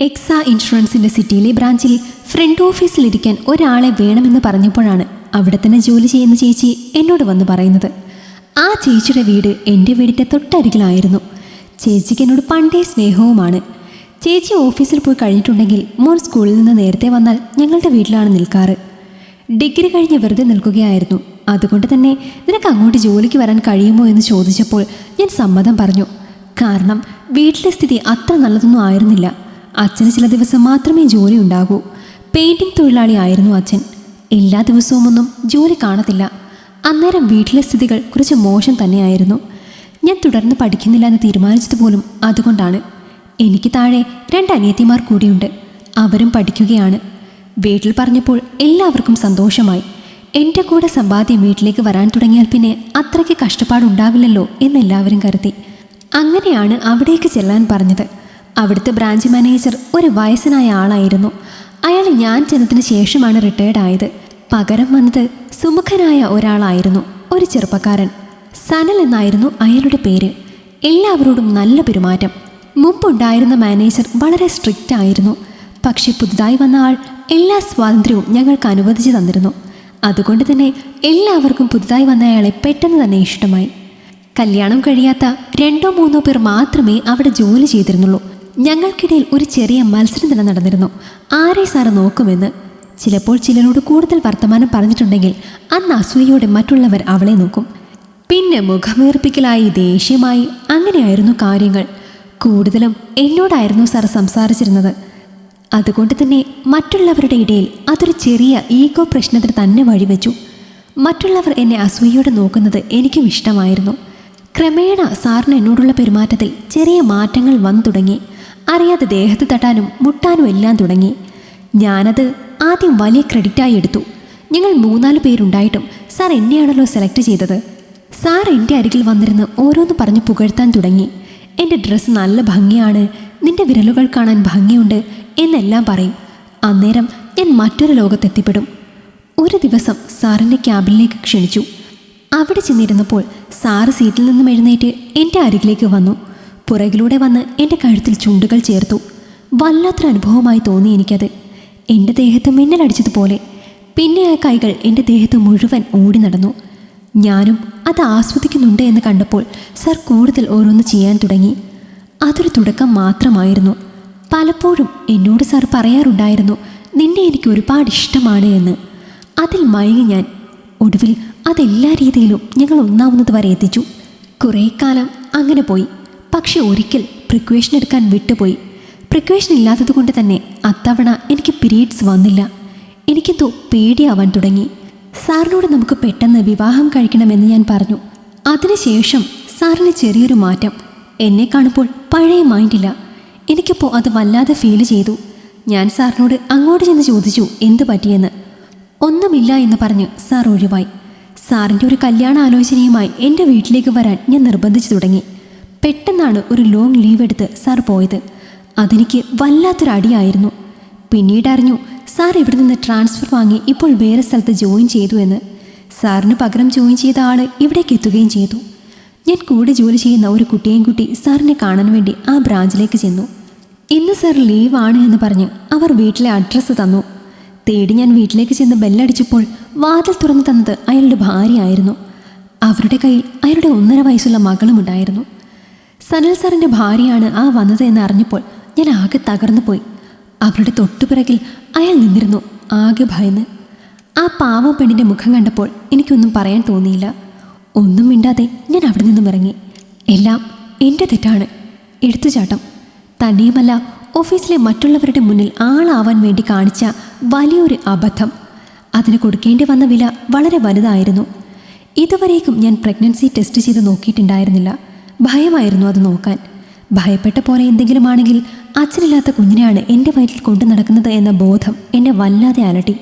എക്സ ഇൻഷുറൻസിന്റെ സിറ്റിയിലെ ബ്രാഞ്ചിൽ ഫ്രണ്ട് ഓഫീസിലിരിക്കാൻ ഒരാളെ വേണമെന്ന് പറഞ്ഞപ്പോഴാണ് അവിടെ തന്നെ ജോലി ചെയ്യുന്ന ചേച്ചി എന്നോട് വന്ന് പറയുന്നത്. ആ ചേച്ചിയുടെ വീട് എന്റെ വീടിന്റെ തൊട്ടരികിലായിരുന്നു. ചേച്ചിക്ക് എന്നോട് പണ്ടേ സ്നേഹവുമാണ്. ചേച്ചി ഓഫീസിൽ പോയി കഴിഞ്ഞിട്ടുണ്ടെങ്കിൽ മോൻ സ്കൂളിൽ നിന്ന് നേരത്തെ വന്നാൽ ഞങ്ങളുടെ വീട്ടിലാണ് നിൽക്കാറ്. ഡിഗ്രി കഴിഞ്ഞ് വെറുതെ നിൽക്കുകയായിരുന്നു. അതുകൊണ്ട് തന്നെ നിനക്ക് അങ്ങോട്ട് ജോലിക്ക് വരാൻ കഴിയുമോ എന്ന് ചോദിച്ചപ്പോൾ ഞാൻ സമ്മതം പറഞ്ഞു. കാരണം വീട്ടിലെ സ്ഥിതി അത്ര നല്ലതൊന്നും ആയിരുന്നില്ല. അച്ഛന് ചില ദിവസം മാത്രമേ ജോലി ഉണ്ടാകൂ. പെയിന്റിംഗ് തൊഴിലാളി ആയിരുന്നു അച്ഛൻ. എല്ലാ ദിവസവും ഒന്നും ജോലി കാണത്തില്ല. അന്നേരം വീട്ടിലെ സ്ഥിതികൾ കുറച്ച് മോശം തന്നെയായിരുന്നു. ഞാൻ തുടർന്ന് പഠിക്കുന്നില്ല എന്ന് തീരുമാനിച്ചത് പോലും അതുകൊണ്ടാണ്. എനിക്ക് താഴെ രണ്ട് അനിയത്തിമാർ കൂടിയുണ്ട്. അവരും പഠിക്കുകയാണ്. വീട്ടിൽ പറഞ്ഞപ്പോൾ എല്ലാവർക്കും സന്തോഷമായി. എന്റെ കൂടെ സമ്പാദ്യം വീട്ടിലേക്ക് വരാൻ തുടങ്ങിയാൽ പിന്നെ അത്രയ്ക്ക് കഷ്ടപ്പാടുണ്ടാവില്ലല്ലോ എന്നെല്ലാവരും കരുതി. അങ്ങനെയാണ് അവിടേക്ക് ചെല്ലാൻ പറഞ്ഞത്. അവിടുത്തെ ബ്രാഞ്ച് മാനേജർ ഒരു വയസ്സനായ ആളായിരുന്നു. അയാൾ ഞാൻ ചെന്നതിന് ശേഷമാണ് റിട്ടയർഡ് ആയത്. പകരം വന്നത് സുമുഖനായ ഒരാളായിരുന്നു ഒരു ചെറുപ്പക്കാരൻ. സനൽ എന്നായിരുന്നു അയാളുടെ പേര്. എല്ലാവരോടും നല്ല പെരുമാറ്റം. മുമ്പുണ്ടായിരുന്ന മാനേജർ വളരെ സ്ട്രിക്റ്റ് ആയിരുന്നു. പക്ഷേ പുതുതായി വന്ന ആൾ എല്ലാ സ്വാതന്ത്ര്യവും ഞങ്ങൾക്ക് അനുവദിച്ചു തന്നിരുന്നു. അതുകൊണ്ട് തന്നെ എല്ലാവർക്കും പുതുതായി വന്ന അയാളെ പെട്ടെന്ന് തന്നെ ഇഷ്ടമായി. കല്യാണം കഴിയാത്ത രണ്ടോ മൂന്നോ പേർ മാത്രമേ അവിടെ ജോലി ചെയ്തിരുന്നുള്ളൂ. ഞങ്ങൾക്കിടയിൽ ഒരു ചെറിയ മത്സരം തന്നെ നടന്നിരുന്നു. ആരെ സാറ് നോക്കുമെന്ന്? ചിലപ്പോൾ ചിലരോട് കൂടുതൽ വർത്തമാനം പറഞ്ഞിട്ടുണ്ടെങ്കിൽ അന്ന് അസൂയയോടെ മറ്റുള്ളവർ അവളെ നോക്കും. പിന്നെ മുഖമേർപ്പിക്കലായി ദേഷ്യമായി അങ്ങനെയായിരുന്നു കാര്യങ്ങൾ. കൂടുതലും എന്നോടായിരുന്നു സാർ സംസാരിച്ചിരുന്നത്. അതുകൊണ്ട് തന്നെ മറ്റുള്ളവരുടെ ഇടയിൽ അതൊരു ചെറിയ ഈഗോ പ്രശ്നത്തിന് തന്നെ വഴിവെച്ചു. മറ്റുള്ളവർ എന്നെ അസൂയയോടെ നോക്കുന്നത് എനിക്കും ഇഷ്ടമായിരുന്നു. ക്രമേണ സാറിന് എന്നോടുള്ള പെരുമാറ്റത്തിൽ ചെറിയ മാറ്റങ്ങൾ വന്നു തുടങ്ങി. അറിയാതെ ദേഹത്ത് തട്ടാനും മുട്ടാനും എല്ലാം തുടങ്ങി. ഞാനത് ആദ്യം വലിയ ക്രെഡിറ്റായി എടുത്തു. ഞങ്ങൾ മൂന്നാൽ പേരുണ്ടായിട്ടും സാർ എന്നെയാണല്ലോ സെലക്ട് ചെയ്തത്. സാർ എന്റെ അരികിൽ വന്നിരുന്ന് ഓരോന്ന് പറഞ്ഞ് പുകഴ്ത്താൻ തുടങ്ങി. എന്റെ ഡ്രസ്സ് നല്ല ഭംഗിയാണ് നിന്റെ വിരലുകൾ കാണാൻ ഭംഗിയുണ്ട് എന്നെല്ലാം പറയും. അന്നേരം ഞാൻ മറ്റൊരു ലോകത്തെത്തിപ്പെടും ഒരു ദിവസം സാറിന്റെ ക്യാബിനിലേക്ക് ക്ഷണിച്ചു. അവിടെ ചെന്നിരുന്നപ്പോൾ സാറ് സീറ്റിൽ നിന്നും എഴുന്നേറ്റ് എന്റെ അരികിലേക്ക് വന്നു. പുറകിലൂടെ വന്ന് എന്റെ കഴുത്തിൽ ചുണ്ടുകൾ ചേർത്തു. വല്ലാത്തൊരു അനുഭവമായി തോന്നി എനിക്കത്. എന്റെ ദേഹത്ത് മിന്നലടിച്ചതുപോലെ പിന്നെ ആ കൈകൾ എന്റെ ദേഹത്ത് മുഴുവൻ ഓടി നടന്നു. ഞാനും അത് ആസ്വദിക്കുന്നുണ്ട് എന്ന് കണ്ടപ്പോൾ സർ കൂടുതൽ ഓരോന്ന് ചെയ്യാൻ തുടങ്ങി. അതൊരു തുടക്കം മാത്രമായിരുന്നു. പലപ്പോഴും എന്നോട് സാർ പറയാറുണ്ടായിരുന്നു നിന്നെ എനിക്ക് ഒരുപാട് ഇഷ്ടമാണ് എന്ന്. അതിൽ മയങ്ങി ഞാൻ ഒടുവിൽ അതെല്ലാ രീതിയിലും ഞങ്ങൾ ഒന്നാവുന്നത് വരെ എത്തിച്ചു. കുറേ കാലം അങ്ങനെ പോയി. പക്ഷെ ഒരിക്കൽ പ്രിക്വേഷൻ എടുക്കാൻ വിട്ടുപോയി. പ്രിക്വേഷൻ ഇല്ലാത്തതുകൊണ്ട് തന്നെ അത്തവണ എനിക്ക് പീരീഡ്സ് വന്നില്ല. എനിക്കെന്തോ പേടിയാവാൻ തുടങ്ങി. സാറിനോട് നമുക്ക് പെട്ടെന്ന് വിവാഹം കഴിക്കണമെന്ന് ഞാൻ പറഞ്ഞു. അതിനുശേഷം സാറിന് ചെറിയൊരു മാറ്റം. എന്നെ കാണുമ്പോൾ പഴയ മൈൻഡില്ല എനിക്കിപ്പോൾ അത് വല്ലാതെ ഫീൽ ചെയ്തു. ഞാൻ സാറിനോട് അങ്ങോട്ട് ചെന്ന് ചോദിച്ചു എന്ത് പറ്റിയെന്ന്? ഒന്നുമില്ല എന്ന് പറഞ്ഞ് സാർ ഒഴിവായി. സാറിന്റെ ഒരു കല്യാണ ആലോചനയുമായി എന്റെ വീട്ടിലേക്ക് വരാൻ ഞാൻ നിർബന്ധിച്ചു തുടങ്ങി. പെട്ടെന്നാണ് ഒരു ലോങ് ലീവ് എടുത്ത് സാർ പോയത്. അതെനിക്ക് വല്ലാത്തൊരു അടിയായിരുന്നു പിന്നീട് അറിഞ്ഞു സാർ ഇവിടെ നിന്ന് ട്രാൻസ്ഫർ വാങ്ങി ഇപ്പോൾ വേറെ സ്ഥലത്ത് ജോയിൻ ചെയ്തു എന്ന്. സാറിന് പകരം ജോയിൻ ചെയ്ത ആൾ ഇവിടേക്ക് എത്തുകയും ചെയ്തു. ഞാൻ കൂടെ ജോലി ചെയ്യുന്ന ഒരു കുട്ടിയെയും കുട്ടി സാറിനെ കാണാൻ വേണ്ടി ആ ബ്രാഞ്ചിലേക്ക് ചെന്നു. ഇന്ന് സാർ ലീവാണ് എന്ന് പറഞ്ഞ് അവർ വീട്ടിലെ അഡ്രസ്സ് തന്നു. തേടി ഞാൻ വീട്ടിലേക്ക് ചെന്ന് ബെല്ലടിച്ചപ്പോൾ വാതിൽ തുറന്നു തന്നത് അയാളുടെ ഭാര്യയായിരുന്നു. അവരുടെ കയ്യിൽ അയാളുടെ ഒന്നര വയസ്സുള്ള മകളും ഉണ്ടായിരുന്നു സനൽ സാറിന്റെ ഭാര്യയാണ് ആ വന്നത് എന്ന് അറിഞ്ഞപ്പോൾ ഞാൻ ആകെ തകർന്നു പോയി അവരുടെ തൊട്ടുപിറകിൽ അയാൾ നിന്നിരുന്നു ആകെ ഭയന്ന്. ആ പാവം പെണ്ണിന്റെ മുഖം കണ്ടപ്പോൾ എനിക്കൊന്നും പറയാൻ തോന്നിയില്ല. ഒന്നും മിണ്ടാതെ ഞാൻ അവിടെ നിന്നും ഇറങ്ങി. എല്ലാം എന്റെ തെറ്റാണ്. എടുത്തുചാട്ടം. തന്നെയുമല്ല ഓഫീസിലെ മറ്റുള്ളവരുടെ മുന്നിൽ ആളാവാൻ വേണ്ടി കാണിച്ച വലിയൊരു അബദ്ധം. അതിന് കൊടുക്കേണ്ടി വന്ന വില വളരെ വലുതായിരുന്നു. ഇതുവരേക്കും ഞാൻ പ്രഗ്നൻസി ടെസ്റ്റ് ചെയ്ത് നോക്കിയിട്ടുണ്ടായിരുന്നില്ല. ഭയമായിരുന്നു അത് നോക്കാൻ. ഭയപ്പെട്ട പോലെ എന്തെങ്കിലും ആണെങ്കിൽ അച്ഛനില്ലാത്ത കുഞ്ഞിനെയാണ് എന്റെ വയറ്റിൽ കൊണ്ടു നടക്കുന്നത് എന്ന ബോധം എന്നെ വല്ലാതെ അലട്ടി.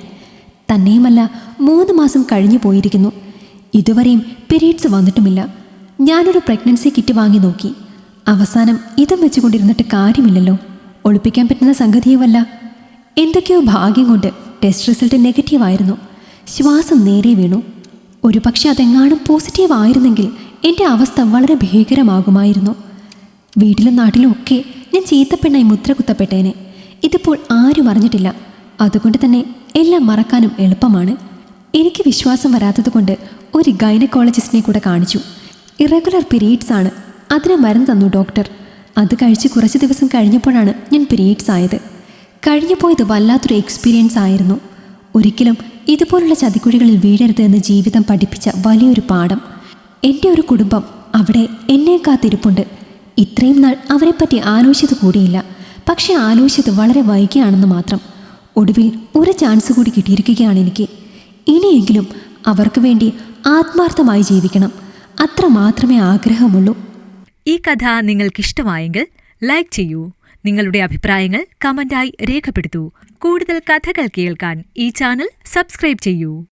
തന്നെയുമല്ല മൂന്ന് മാസം കഴിഞ്ഞു പോയിരിക്കുന്നു. ഇതുവരെയും പീരീഡ്സ് വന്നിട്ടുമില്ല. ഞാനൊരു പ്രഗ്നൻസി കിറ്റ് വാങ്ങി നോക്കി. അവസാനം ഇതും വെച്ചുകൊണ്ടിരുന്നിട്ട് കാര്യമില്ലല്ലോ. ഒളിപ്പിക്കാൻ പറ്റുന്ന സംഗതിയുമല്ല. എന്തൊക്കെയോ ഭാഗ്യം കൊണ്ട് ടെസ്റ്റ് റിസൾട്ട് നെഗറ്റീവ് ആയിരുന്നു ശ്വാസം നേരെ വീണു. ഒരു പക്ഷേ അതെങ്ങാനും പോസിറ്റീവ് ആയിരുന്നെങ്കിൽ എന്റെ അവസ്ഥ വളരെ ഭീകരമാകുമായിരുന്നു. വീട്ടിലും നാട്ടിലും ഒക്കെ ഞാൻ ചീത്തപ്പെണ്ണായി മുദ്ര കുത്തപ്പെട്ടേനെ. ഇതിപ്പോൾ ആരും അറിഞ്ഞിട്ടില്ല. അതുകൊണ്ട് തന്നെ എല്ലാം മറക്കാനും എളുപ്പമാണ്. എനിക്ക് വിശ്വാസം വരാത്തതുകൊണ്ട് ഒരു ഗൈനക്കോളജിസ്റ്റിനെ കൂടെ കാണിച്ചു. ഇറഗുലർ പിരീഡ്സ് ആണ്. അതിന് മരുന്ന് തന്നു ഡോക്ടർ. അത് കഴിച്ച് കുറച്ച് ദിവസം കഴിഞ്ഞപ്പോഴാണ് ഞാൻ പിരീഡ്സ് ആയത്. കഴിഞ്ഞു പോയത് വല്ലാത്തൊരു എക്സ്പീരിയൻസ് ആയിരുന്നു. ഒരിക്കലും ഇതുപോലുള്ള ചതിക്കുഴികളിൽ വീഴരുത് എന്ന് ജീവിതം പഠിപ്പിച്ച വലിയൊരു പാഠം. എന്റെ ഒരു കുടുംബം അവിടെ എന്നെ കാത്തിരിപ്പുണ്ട്. ഇത്രയും നാൾ അവരെപ്പറ്റി ആലോചിച്ചത് കൂടിയില്ല. പക്ഷെ ആലോചിച്ചത് വളരെ വൈകിയാണെന്ന് മാത്രം. ഒടുവിൽ ഒരു ചാൻസ് കൂടി കിട്ടിയിരിക്കുകയാണ് എനിക്ക്. ഇനിയെങ്കിലും അവർക്ക് വേണ്ടി ആത്മാർത്ഥമായി ജീവിക്കണം. അത്ര മാത്രമേ ആഗ്രഹമുള്ളൂ. ഈ കഥ നിങ്ങൾക്കിഷ്ടമായെങ്കിൽ ലൈക്ക് ചെയ്യൂ. നിങ്ങളുടെ അഭിപ്രായങ്ങൾ കമന്റായി രേഖപ്പെടുത്തൂ. കൂടുതൽ കഥകൾ കേൾക്കാൻ ഈ ചാനൽ സബ്സ്ക്രൈബ് ചെയ്യൂ.